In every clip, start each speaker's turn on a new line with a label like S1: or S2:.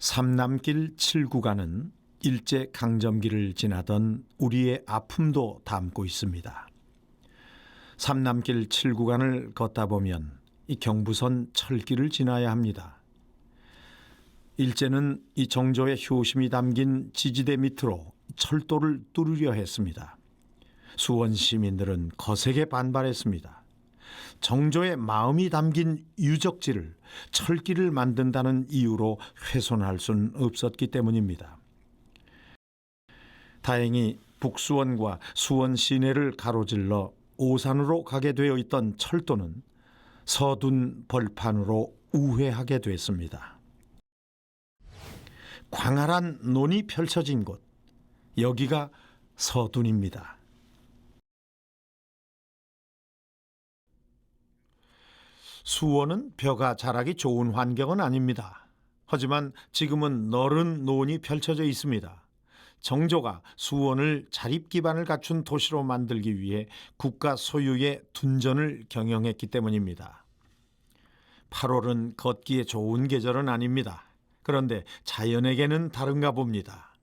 S1: 삼남길 7구간은 일제 강점기를 지나던 우리의 아픔도 담고 있습니다. 삼남길 7구간을 걷다 보면 이 경부선 철길을 지나야 합니다. 일제는 이 정조의 효심이 담긴 지지대 밑으로 철도를 뚫으려 했습니다. 수원 시민들은 거세게 반발했습니다. 정조의 마음이 담긴 유적지를 철길을 만든다는 이유로 훼손할 수는 없었기 때문입니다. 다행히 북수원과 수원 시내를 가로질러 오산으로 가게 되어 있던 철도는 서둔 벌판으로 우회하게 됐습니다. 광활한 논이 펼쳐진 곳, 여기가 서둔입니다. 수원은 벼가 자라기 좋은 환경은 아닙니다. 하지만 지금은 너른 논이 펼쳐져 있습니다. 정조가 수원을 자립 기반을 갖춘 도시로 만들기 위해 국가 소유의 둔전을 경영했기 때문입니다. 8월은 걷기에 좋은 계절은 아닙니다. 그런데 자연에게는 다른가 봅니다.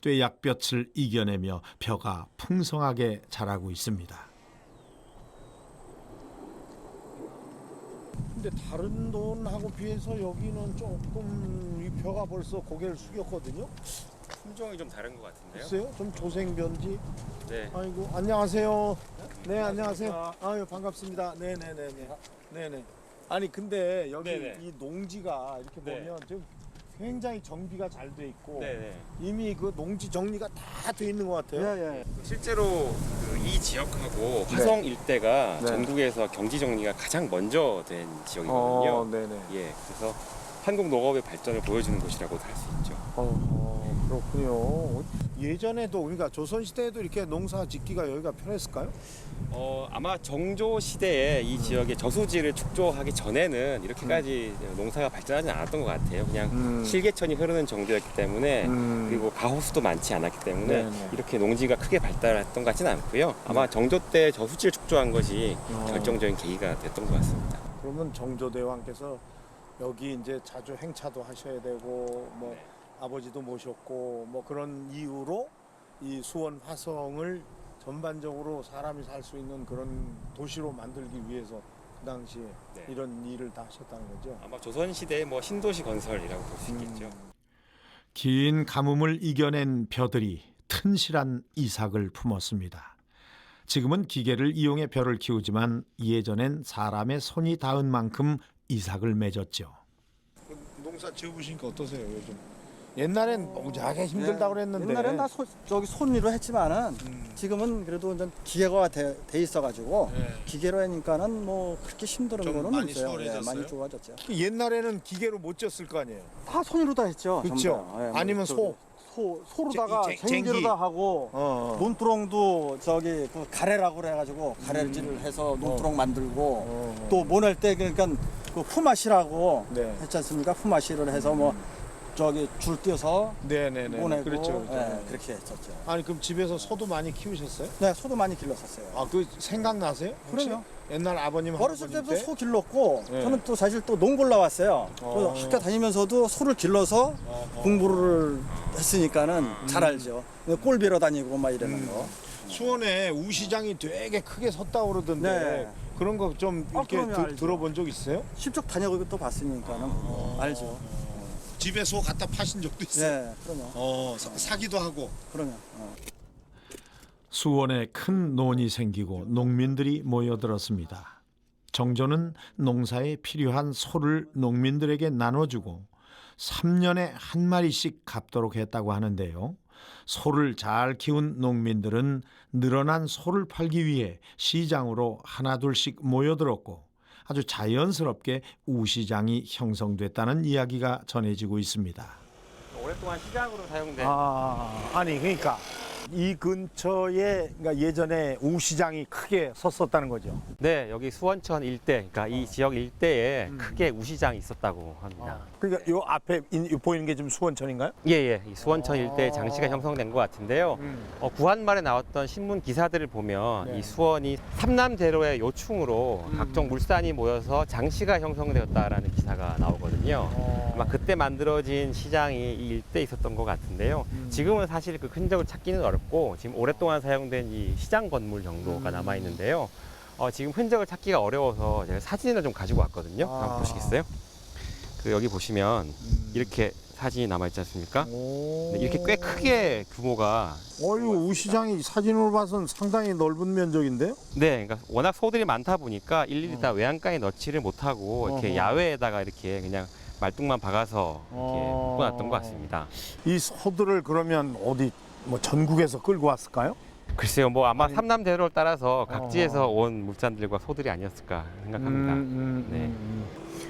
S1: 뙤약볕을 이겨내며 벼가 풍성하게 자라고 있습니다.
S2: 근데 다른 돈하고 비해서 여기는 조금 이 벼가 벌써 고개를 숙였거든요.
S3: 품종이 좀 다른 것 같은데요?
S2: 글쎄요, 좀 조생변지.
S3: 네.
S2: 아이고 안녕하세요. 네 안녕하세요. 아유 반갑습니다. 네네네네. 네네. 아니 근데 여기
S3: 네네.
S2: 이 농지가 이렇게
S3: 네.
S2: 보면 지금 굉장히 정비가 잘 돼 있고
S3: 네네.
S2: 이미 그 농지 정리가 다 돼 있는 것 같아요.
S3: 실제로 그이 지역하고 화성 일대가
S2: 네.
S3: 전국에서 경지 정리가 가장 먼저 된
S2: 어,
S3: 지역이거든요.
S2: 네네.
S3: 예, 그래서 한국 농업의 발전을 보여주는 곳이라고도 할 수 있죠.
S2: 어, 그렇군요. 예전에도 그러니까 조선 시대에도 이렇게 농사 짓기가 여기가 편했을까요?
S3: 어, 아마 정조 시대에 이 지역의 저수지를 축조하기 전에는 이렇게까지 농사가 발전하지 않았던 것 같아요. 그냥
S2: 음.
S3: 실개천이 흐르는 정도였기 때문에
S2: 음.
S3: 그리고 가호수도 많지 않았기 때문에
S2: 네네.
S3: 이렇게 농지가 크게 발달했던 것 같지는 않고요. 아마 정조 때 저수지를 축조한 것이
S2: 어.
S3: 결정적인 계기가 됐던 것 같습니다.
S2: 그러면 정조대왕께서 여기 이제 자주 행차도 하셔야 되고 뭐
S3: 네.
S2: 아버지도 모셨고 뭐 그런 이유로 이 수원 화성을 전반적으로 사람이 살 수 있는 그런 도시로 만들기 위해서 그 당시에
S3: 네.
S2: 이런 일을 다 하셨다는 거죠.
S3: 아마 조선 시대의 뭐 신도시 건설이라고 볼 수 있겠죠.
S2: 음.
S1: 긴 가뭄을 이겨낸 벼들이 튼실한 이삭을 품었습니다. 지금은 기계를 이용해 벼를 키우지만 예전엔 사람의 손이 닿은 만큼 이삭을 맺었죠.
S2: 그 농사 지어보시니까 어떠세요 요즘? 옛날엔 농작하기 힘들다고 그랬는데
S4: 네. 옛날엔 다 소, 저기 손으로 했지만은
S2: 음.
S4: 지금은 그래도 이제 기계가 돼, 돼 있어가지고
S2: 네.
S4: 기계로 하니까는 뭐 그렇게 힘든
S2: 좀
S4: 거는
S2: 많이
S4: 없어요.
S2: 수월해졌어요?
S4: 많이 좋아졌죠.
S2: 그 옛날에는 기계로 못 지었을 거 아니에요.
S4: 다 손으로 다 했죠.
S2: 그쵸?
S4: 전부 다. 예, 뭐
S2: 아니면 소.
S4: 소 소로다가
S2: 제- 이 제-
S4: 쟁기로
S2: 쟁기.
S4: 다 하고
S2: 어.
S4: 논두렁도 저기 그 가래라고 그래가지고 가래질을 해서 논두렁 만들고
S2: 어.
S4: 또 모낼 때 그러니까 그 품앗이라고
S2: 네.
S4: 했지 않습니까? 품앗이를 해서 뭐 저기 줄 띄어서
S2: 네네네.
S4: 보내고
S2: 그렇죠. 그렇죠.
S4: 예, 그렇게 했었죠.
S2: 아니 그럼 집에서 소도 많이 키우셨어요?
S4: 네, 소도 많이 길렀었어요.
S2: 아 그 생각나세요? 혹시?
S4: 그럼요.
S2: 옛날 아버님
S4: 어렸을
S2: 할아버님
S4: 때부터
S2: 때?
S4: 소 길렀고
S2: 네.
S4: 저는 또 사실 또 농골 나왔어요.
S2: 어.
S4: 그래서 학교 다니면서도 소를 길러서
S2: 어,
S4: 공부를 했으니까는 잘 알죠. 꼴 빌어 다니고 막 이러는
S2: 음.
S4: 거.
S2: 수원에 우시장이 되게 크게 섰다 그러던데
S4: 네.
S2: 그런 거 좀
S4: 아,
S2: 이렇게
S4: 그럼요,
S2: 들-
S4: 알죠.
S2: 들어본 적 있어요?
S4: 실적 다녀고 또 봤으니까는 알죠.
S2: 집에 소 갖다 파신 적도 있어요?
S4: 네, 그럼요.
S2: 어 사, 사기도 하고
S4: 그럼요. 어.
S1: 수원에 큰 논이 생기고 농민들이 모여들었습니다. 정조는 농사에 필요한 소를 농민들에게 나눠주고 3년에 한 마리씩 갚도록 했다고 하는데요. 소를 잘 키운 농민들은 늘어난 소를 팔기 위해 시장으로 하나둘씩 모여들었고 아주 자연스럽게 우시장이 형성됐다는 이야기가 전해지고 있습니다.
S3: 오랫동안 시장으로 사용된
S2: 아 아니 그러니까 이 근처에 그러니까 예전에 우시장이 크게 섰었다는 거죠.
S3: 네, 여기 수원천 일대, 그러니까 이 지역 일대에
S2: 음.
S3: 크게 우시장이 있었다고 합니다.
S2: 그러니까 요 앞에 인- 요 보이는 게 지금 수원천인가요?
S3: 예, 예. 이 수원천
S2: 아.
S3: 일대에 장시가 형성된 것 같은데요. 어, 구한말에 나왔던 신문 기사들을 보면
S2: 네.
S3: 이 수원이 삼남대로의 요충으로
S2: 음.
S3: 각종 물산이 모여서 장시가 형성되었다라는 기사가 나오거든요.
S2: 어.
S3: 아마 그때 만들어진 시장이 이 일대에 있었던 것 같은데요.
S2: 음.
S3: 지금은 사실 그 흔적을 찾기는 어렵고 지금 오랫동안 사용된 이 시장 건물 정도가
S2: 음.
S3: 남아 있는데요. 어, 지금 흔적을 찾기가 어려워서 제가 사진을 좀 가지고 왔거든요.
S2: 아.
S3: 한번 보시겠어요? 그 여기 보시면
S2: 음.
S3: 이렇게 사진이 남아 있지 않습니까?
S2: 오.
S3: 네, 이렇게 꽤 크게 규모가
S2: 어유 우시장이 사진으로 봐선 상당히 넓은 면적인데요?
S3: 네, 그러니까 워낙 소들이 많다 보니까 일일이 다 외양간에 넣지를 못하고 이렇게
S2: 어. 어허.
S3: 야외에다가 이렇게 그냥 말뚝만 박아서 이렇게
S2: 어.
S3: 묶어놨던 것 같습니다.
S2: 이 소들을 그러면 어디 뭐 전국에서 끌고 왔을까요?
S3: 글쎄요, 뭐 아마 삼남대로를 따라서 각지에서. 온 물산들과 소들이 아니었을까 생각합니다. 네.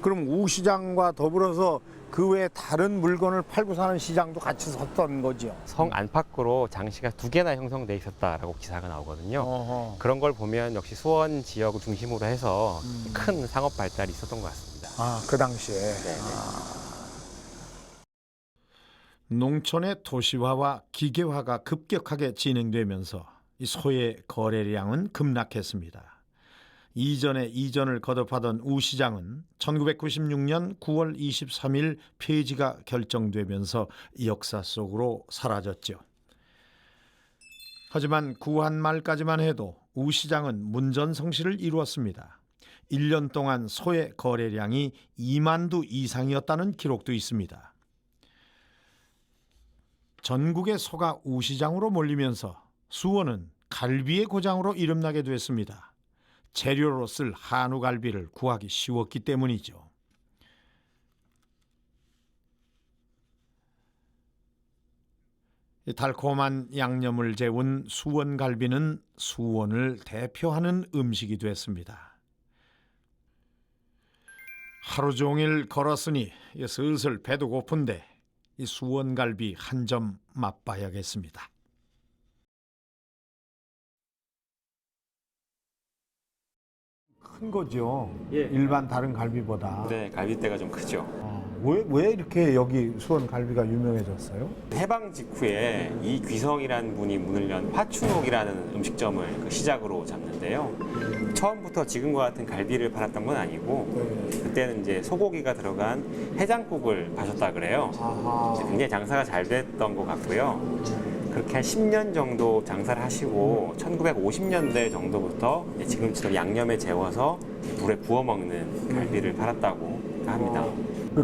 S2: 그럼 우시장과 더불어서 그 외에 다른 물건을 팔고 사는 시장도 같이 섰던 거죠.
S3: 성 안팎으로 장시가 두 개나 형성돼 있었다라고 기사가 나오거든요.
S2: 어허.
S3: 그런 걸 보면 역시 수원 지역을 중심으로 해서
S2: 음.
S3: 큰 상업 발달이 있었던 것 같습니다.
S2: 아, 그 당시에.
S3: 네.
S1: 농촌의 도시화와 기계화가 급격하게 진행되면서 이 소의 거래량은 급락했습니다. 이전에 이전을 거듭하던 우시장은 1996년 9월 23일 폐지가 결정되면서 역사 속으로 사라졌죠. 하지만 구한 말까지만 해도 우시장은 문전성시를 이루었습니다. 1년 동안 소의 거래량이 2만 두 이상이었다는 기록도 있습니다. 전국의 소가 우시장으로 몰리면서 수원은 갈비의 고장으로 이름나게 됐습니다. 재료로 쓸 한우 갈비를 구하기 쉬웠기 때문이죠. 이 달콤한 양념을 재운 수원 갈비는 수원을 대표하는 음식이 됐습니다. 하루 종일 걸었으니 이 슬슬 배도 고픈데 이 수원갈비 한 점 맛봐야겠습니다.
S2: 큰 거죠.
S3: 예.
S2: 일반 다른 갈비보다.
S3: 네, 갈비대가 좀 크죠.
S2: 어, 왜, 왜 이렇게 여기 수원 갈비가 유명해졌어요?
S3: 해방 직후에 이 귀성이라는 분이 문을 연 화춘옥이라는 음식점을 그 시작으로 잡는데요. 처음부터 지금과 같은 갈비를 팔았던 건 아니고 그때는 이제 소고기가 들어간 해장국을 파셨다 그래요.
S2: 아하.
S3: 굉장히 장사가 잘 됐던 것 같고요. 그렇게 한 10년 정도 장사를 하시고 1950년대 정도부터 이제 지금처럼 양념에 재워서 불에 구워 먹는 갈비를 팔았다고 합니다.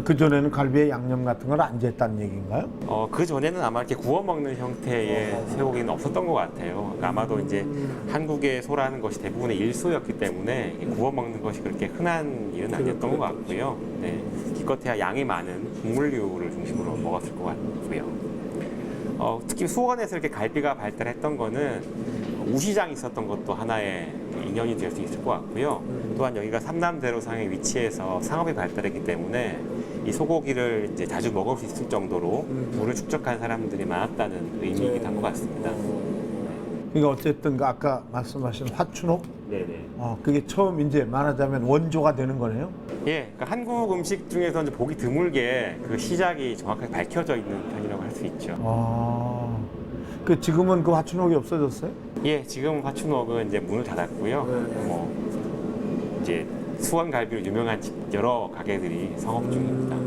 S2: 그 전에는 갈비에 양념 같은 걸 안 쟀다는 얘기인가요?
S3: 어, 그 전에는 아마 이렇게 구워 먹는 형태의 쇠고기는 없었던 것 같아요. 그러니까 아마도 이제 한국의 소라는 것이 대부분의 일소였기 때문에 이 구워 먹는 것이 그렇게 흔한 일은 아니었던 것 같고요. 네, 기껏해야 양이 많은 국물류를 중심으로 먹었을 것 같고요. 어, 특히 수원에서 이렇게 갈비가 발달했던 거는 우시장이 있었던 것도 하나의 인연이 될 수 있을 것 같고요. 또한 여기가 삼남대로상에 위치해서 상업이 발달했기 때문에 이 소고기를 이제 자주 먹을 수 있을 정도로 물을 축적한 사람들이 많았다는 의미이기도 한 것 같습니다.
S2: 그러니까 어쨌든 그 아까 말씀하신 화춘옥,
S3: 네네.
S2: 어, 그게 처음 이제 말하자면 원조가 되는 거네요.
S3: 예, 그러니까 한국 음식 중에서 이제 보기 드물게 그 시작이 정확하게 밝혀져 있는 편이라고 할 수 있죠.
S2: 아, 그 지금은 그 화춘옥이 없어졌어요?
S3: 예, 지금 화춘옥은 이제 문을 닫았고요. 뭐 이제 수원 갈비로 유명한 집 여러 가게들이 성업 중입니다.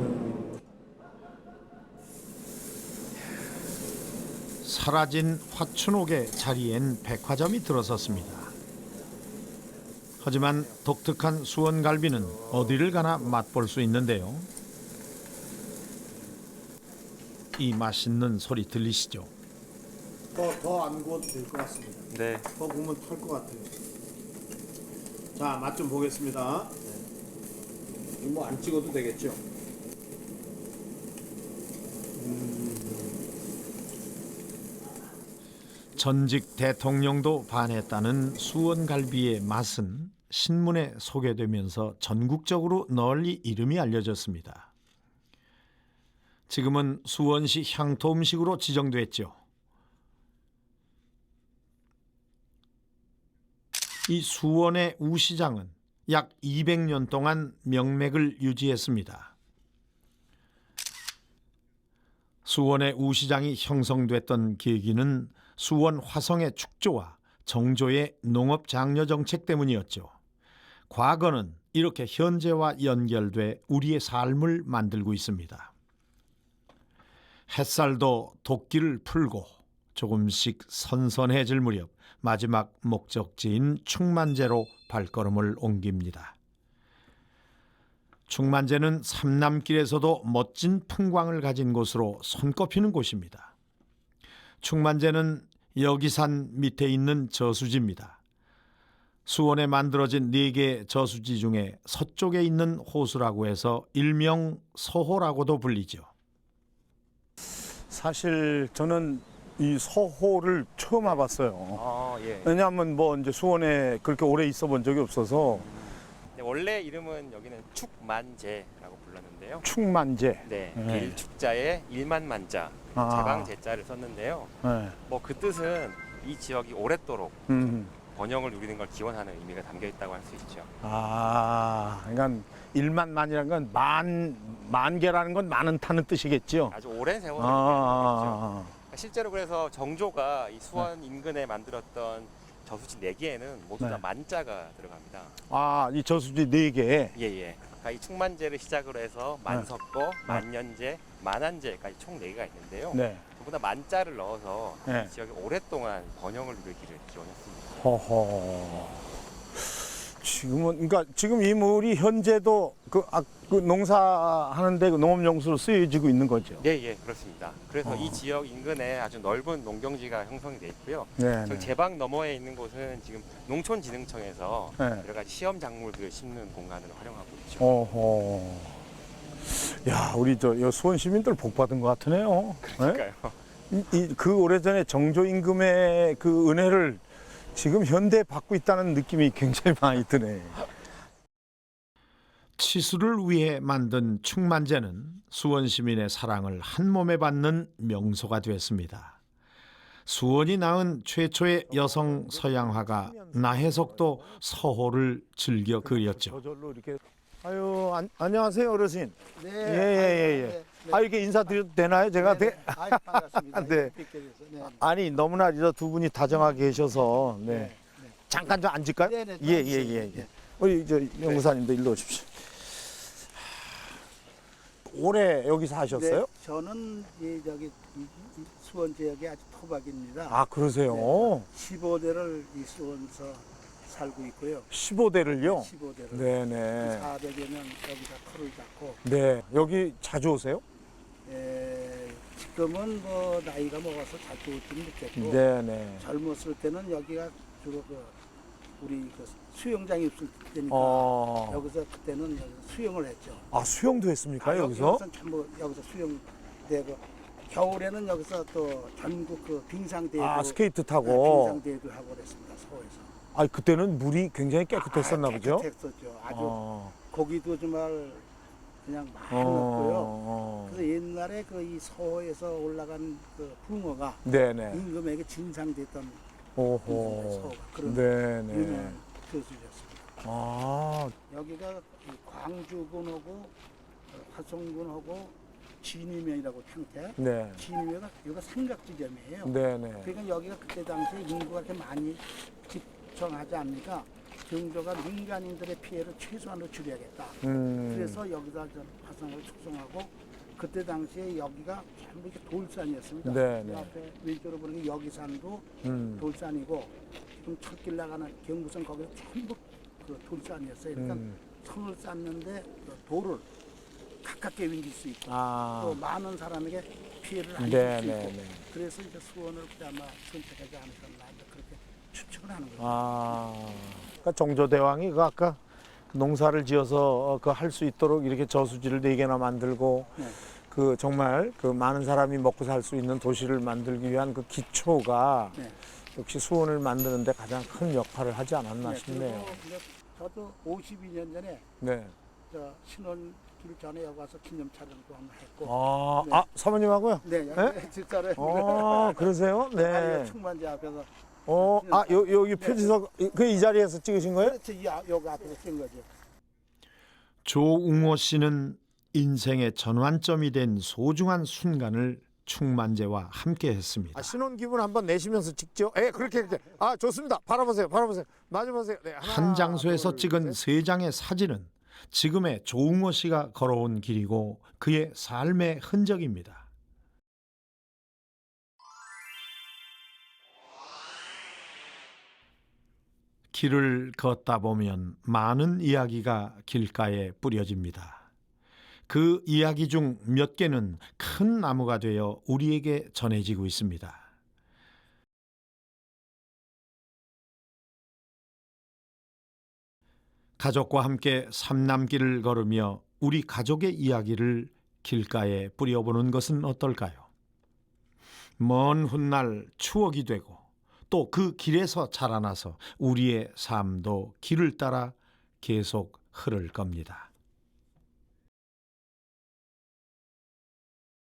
S1: 사라진 화춘옥의 자리엔 백화점이 들어섰습니다. 하지만 독특한 수원 갈비는 어디를 가나 맛볼 수 있는데요. 이 맛있는 소리 들리시죠?
S2: 더안 구워도 될 것 같습니다.
S3: 네.
S2: 더 구우면 탈 것 같아요. 자, 맛 좀 보겠습니다. 이거 뭐안 찍어도 되겠죠?
S1: 전직 대통령도 반했다는 수원갈비의 맛은 신문에 소개되면서 전국적으로 널리 이름이 알려졌습니다. 지금은 수원시 향토 음식으로 지정됐죠. 이 수원의 우시장은 약 200년 동안 명맥을 유지했습니다. 수원의 우시장이 형성됐던 계기는 수원 화성의 축조와 정조의 농업 장려 정책 때문이었죠. 과거는 이렇게 현재와 연결돼 우리의 삶을 만들고 있습니다. 햇살도 도끼를 풀고 조금씩 선선해질 무렵 마지막 목적지인 충만제로 발걸음을 옮깁니다. 충만제는 삼남길에서도 멋진 풍광을 가진 곳으로 손꼽히는 곳입니다. 충만제는 여기산 밑에 있는 저수지입니다. 수원에 만들어진 네개 저수지 중에 서쪽에 있는 호수라고 해서 일명 서호라고도 불리죠.
S2: 사실 저는 이 서호를 처음 와봤어요.
S3: 아, 예.
S2: 왜냐하면 뭐 이제 수원에 그렇게 오래 있어 본 적이 없어서
S3: 네, 원래 이름은 여기는 축만제라고 불렀는데요.
S2: 충만제.
S3: 네,
S2: 네.
S3: 일축자에 일만만자,
S2: 아.
S3: 제방제자를 썼는데요.
S2: 네.
S3: 뭐 그 뜻은 이 지역이 오랫도록
S2: 음.
S3: 번영을 누리는 걸 기원하는 의미가 담겨 있다고 할 수 있죠.
S2: 아, 그러니까 일만만이라는 건 만 만 개라는 건 많은 타는 뜻이겠죠.
S3: 아주 오랜 세월을
S2: 아. 아,
S3: 실제로 그래서 정조가 이 수원 인근에 만들었던 저수지 네 개에는 모두 다
S2: 네.
S3: 만자가 들어갑니다.
S2: 아, 이 저수지 네 개.
S3: 예 예. 그러니까 이 충만제를 시작으로 해서 만석고, 만년제, 만한제까지 총네 개가 있는데요.
S2: 네.
S3: 전부 다 만자를 넣어서
S2: 네.
S3: 이 지역이 오랫동안 번영을 누리기를 기원했습니다.
S2: 허허. 지금은 그러니까 지금 이 물이 현재도 그, 아, 그 농사하는데 그 농업용수로 쓰여지고 있는 거죠.
S3: 네, 예, 그렇습니다. 그래서
S2: 어.
S3: 이 지역 인근에 아주 넓은 농경지가 형성이 돼 있고요.
S2: 네.
S3: 저기 제방 너머에 있는 곳은 지금 농촌진흥청에서
S2: 네.
S3: 여러 가지 시험 작물들을 심는 공간으로 활용하고 있죠.
S2: 어허. 야, 우리 저 여 수원 시민들 복 받은 것 같으네요. 네?
S3: 그러니까요.
S2: 이, 이- 그 오래전에 정조 임금의 그 은혜를 지금 현대에 받고 있다는 느낌이 굉장히 많이 드네.
S1: 치수를 위해 만든 충만제는 수원 시민의 사랑을 한 몸에 받는 명소가 되었습니다. 수원이 낳은 최초의 여성 서양화가 나혜석도 서호를 즐겨 그렸죠.
S2: 저절로 이렇게. 아유, 안, 안녕하세요, 어르신.
S5: 네.
S2: 예, 예, 예. 아, 이렇게 인사드려도 되나요? 제가 되-
S5: 아, 반갑습니다.
S2: 네.
S5: 뵙게 돼서. 네.
S2: 아니 너무나 이두 분이 다정하게 계셔서 네. 잠깐 좀 앉을까요?
S5: 네, 네,
S2: 예, 예. 예, 예. 우리 저 연구사님도 일로 오십시오. 올해 여기서 하셨어요?
S5: 네, 저는 이 저기 이, 이 수원 지역의 아주 토박입니다.
S2: 아 그러세요?
S5: 네. 15대를 이 수원서 살고 있고요.
S2: 15대를요?
S5: 15대를.
S2: 네네.
S5: 400여 명 여기다 터를 잡고
S2: 네 여기 자주 오세요?
S5: 에, 지금은 뭐 나이가 먹어서 자주 오지는 못했고
S2: 네네.
S5: 젊었을 때는 여기가 주로 그 우리 그 수영장이 없을 때니까
S2: 어.
S5: 여기서 그때는 여기서 수영을 했죠.
S2: 아 수영도 했습니까
S5: 아,
S2: 여기서?
S5: 여기서 전부 여기서 수영 되고 겨울에는 여기서 또 전국 그 빙상 대회도
S2: 아 스케이트
S5: 네,
S2: 타고.
S5: 빙상 대회도 하고 그랬습니다 서울에서.
S2: 아 그때는 물이 굉장히 깨끗했었나
S5: 아,
S2: 보죠?
S5: 깨끗했었죠. 아주
S2: 어.
S5: 고기도 정말 그냥 많이
S2: 어,
S5: 넣고요.
S2: 어.
S5: 그래서 옛날에 그 이 서호에서 올라간 그 붕어가
S2: 네네.
S5: 임금에게 진상됐던
S2: 오호.
S5: 서호가 그런
S2: 네네.
S5: 유명한 교수였습니다.
S2: 아
S5: 여기가 이 광주군하고 어, 화성군하고 진위면이라고 평택
S2: 네.
S5: 진위면가 여기가 삼각지점이에요.
S2: 네네.
S5: 그러니까 여기가 그때 당시에 인구가 그렇게 많이 집중하지 않으니까 정조가 민간인들의 피해를 최소한으로 줄여야겠다.
S2: 음.
S5: 그래서 여기다 저 화성을 축성하고 그때 당시에 여기가 전부 이렇게 돌산이었습니다.
S2: 네,
S5: 그
S2: 네.
S5: 앞에 왼쪽으로 보는 게 여기산도
S2: 음.
S5: 돌산이고 지금 철길 나가는 경부선 거기서 전부 그 돌산이었어요. 그러니까
S2: 음.
S5: 선을 쌓는데 그 돌을 가깝게 옮길 수 있고
S2: 아.
S5: 또 많은 사람에게 피해를 안줄수
S2: 네,
S5: 있고
S2: 네, 네.
S5: 그래서 이제 수원을 아마 선택하지 않으셨나 추측을 하는 거죠.
S2: 아. 그러니까 정조대왕이 그 아까 농사를 지어서 그 할 수 있도록 이렇게 저수지를 네 개나 만들고
S5: 네.
S2: 그 정말 그 많은 사람이 먹고 살 수 있는 도시를 만들기 위한 그 기초가
S5: 네.
S2: 역시 수원을 만드는데 가장 큰 역할을 하지 않았나
S5: 네,
S2: 싶네요.
S5: 그리고 저도 52년 전에
S2: 네.
S5: 저 신혼 길 전에 여기 와서 기념 촬영도 한번 했고
S2: 아,
S5: 네.
S2: 아 사모님하고요?
S5: 네, 여기 집사를
S2: 어, 그러세요?
S5: 네.
S2: 네.
S5: 충만제 앞에서
S2: 어, 아, 요, 여기 표지석 그 이 자리에서 찍으신 거예요?
S5: 그렇지 이 아- 여기 앞에서 쓴 거죠.
S1: 조웅호 씨는 인생의 전환점이 된 소중한 순간을 충만제와 함께했습니다.
S2: 아, 신혼 기분 한번 내시면서 찍죠. 예, 그렇게 이렇게. 아, 좋습니다. 바라보세요. 바라보세요. 마주보세요. 네, 하나,
S1: 한 장소에서
S2: 둘,
S1: 찍은
S2: 셋.
S1: 세 장의 사진은 지금의 조웅호 씨가 걸어온 길이고 그의 삶의 흔적입니다. 길을 걷다 보면 많은 이야기가 길가에 뿌려집니다. 그 이야기 중 몇 개는 큰 나무가 되어 우리에게 전해지고 있습니다. 가족과 함께 삼남길을 걸으며 우리 가족의 이야기를 길가에 뿌려보는 것은 어떨까요? 먼 훗날 추억이 되고 또 그 길에서 자라나서 우리의 삶도 길을 따라 계속 흐를 겁니다.